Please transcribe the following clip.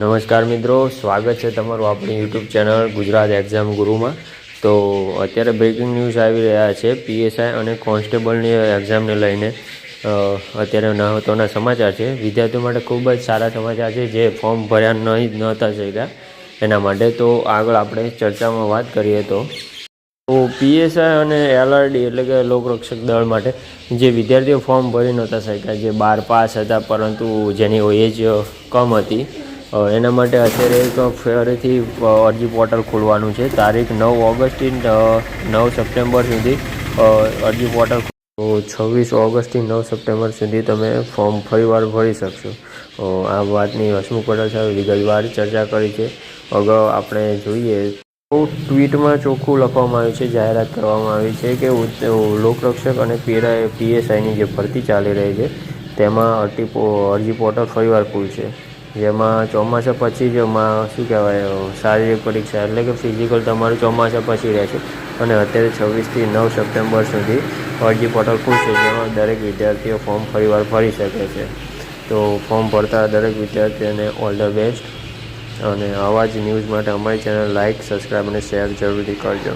નમસ્કાર મિત્રો, સ્વાગત છે તમારું આપણી યુટ્યુબ ચેનલ ગુજરાત એક્ઝામ ગુરુમાં. તો અત્યારે બ્રેકિંગ ન્યૂઝ આવી રહ્યા છે પીએસઆઈ અને કોન્સ્ટેબલની એક્ઝામને લઈને. અત્યારે નહોતોના સમાચાર છે. વિદ્યાર્થીઓ માટે ખૂબ જ સારા સમાચાર છે, જે ફોર્મ ભર્યા નહીં નહોતા શક્યા. એના માટે તો આગળ આપણે ચર્ચામાં વાત કરીએ તો. તો પીએસઆઈ અને એલઆરડી એટલે કે લોકરક્ષક દળ માટે જે વિદ્યાર્થીઓ ફોર્મ ભરી નહોતા શક્યા, જે બાર પાસ હતા, પરંતુ જેની એજ કમ હતી. એના માટે અત્યારે એક ફરીથી અરજી પોર્ટલ ખોલવાનું છે. તારીખ નવ ઓગસ્ટથી નવ સપ્ટેમ્બર સુધી અરજી પોર્ટલ છવ્વીસ ઓગસ્ટથી નવ સપ્ટેમ્બર સુધી તમે ફોર્મ ફરીવાર ભરી શકશો. આ વાતની હસમુખ પટેલ સાથે વિગતવાર ચર્ચા કરી છે. અગાઉ આપણે જોઈએ તો ટ્વીટમાં ચોખ્ખું લખવામાં આવ્યું છે, જાહેરાત કરવામાં આવી છે કે લોકરક્ષક અને પીએસઆઈ પીએસઆઈની જે ભરતી ચાલી રહી છે, તેમાં અરજી પોર્ટલ ફરીવાર ખુલશે. જેમાં ચોમાસા પછી જ એમાં શું કહેવાય શારીરિક પરીક્ષા એટલે કે ફિઝિકલ તમારું ચોમાસા પછી રહેશે. અને અત્યારે છવ્વીસથી નવ સપ્ટેમ્બર સુધી અરજી પોર્ટલ ખુલશે, જેમાં દરેક વિદ્યાર્થીઓ ફોર્મ ફરીવાર ભરી શકે છે. તો ફોર્મ ભરતા દરેક વિદ્યાર્થીઓને ઓલ ધ બેસ્ટ અને આવા જ ન્યૂઝ માટે અમારી ચેનલ લાઇક સબસ્ક્રાઈબ અને શેર જરૂરથી કરજો.